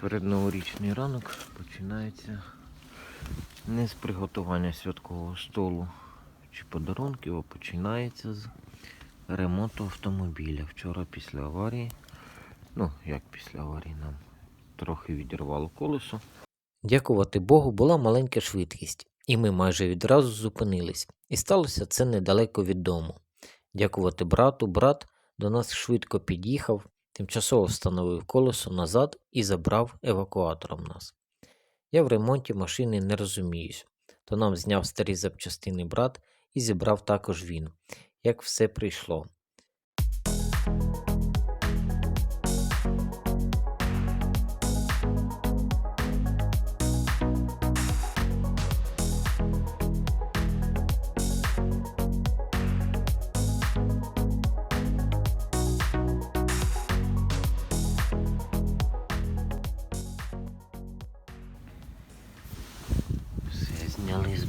Передноворічний ранок починається не з приготування святкового столу чи подарунків, а починається з ремонту автомобіля. Вчора після аварії, ну як після аварії, нам трохи відірвало колесо. Дякувати Богу, була маленька швидкість, і ми майже відразу зупинились. І сталося це недалеко від дому. Дякувати брату, брат до нас швидко під'їхав, тимчасово встановив колесо назад і забрав евакуатором нас. Я в ремонті машини не розуміюсь, то нам зняв старі запчастини брат і зібрав також він, як все прийшло.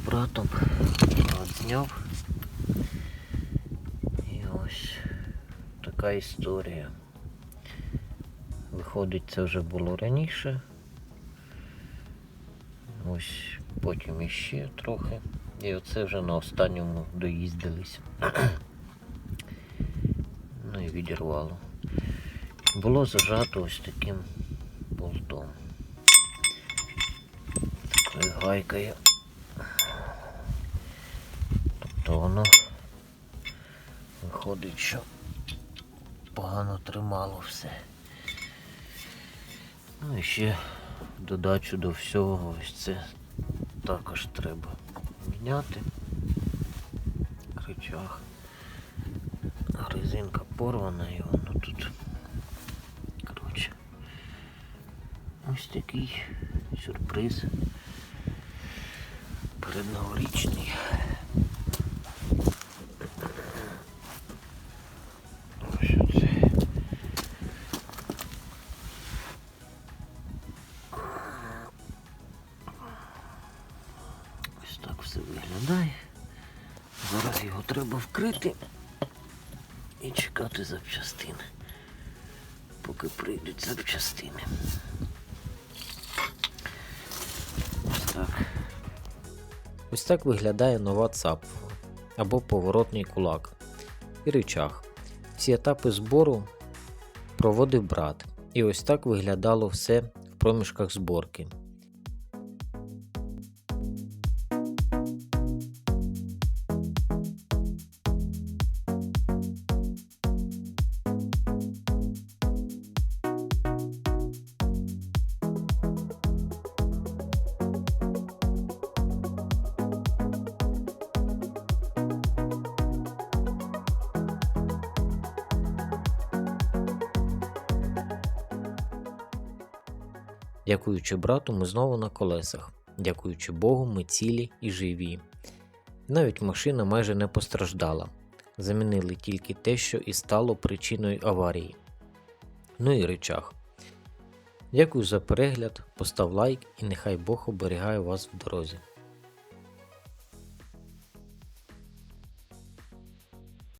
Братом. Брат зняв. І ось така історія. Виходить, це вже було раніше. Ось потім іще трохи. І оце вже на останньому доїздились. ну і відірвало. Було зажато ось таким болтом. Такою гайкою. Воно виходить, що погано тримало все. Ну і ще додачу до всього ось це також треба міняти. Рычаг. Резинка порвана і воно тут. Коротше. Ось такий сюрприз. Передноворічний. Ось так все виглядає. Зараз його треба вкрити і чекати запчастини. Поки прийдуть запчастини. Ось так. Ось так виглядає нова цапфа або поворотний кулак і рычаг. Всі етапи збору проводив брат, і ось так виглядало все в проміжках зборки. Дякуючи брату, ми знову на колесах. Дякуючи Богу, ми цілі і живі. Навіть машина майже не постраждала. Замінили тільки те, що і стало причиною аварії. Ну і речах. Дякую за перегляд, постав лайк і нехай Бог оберігає вас в дорозі.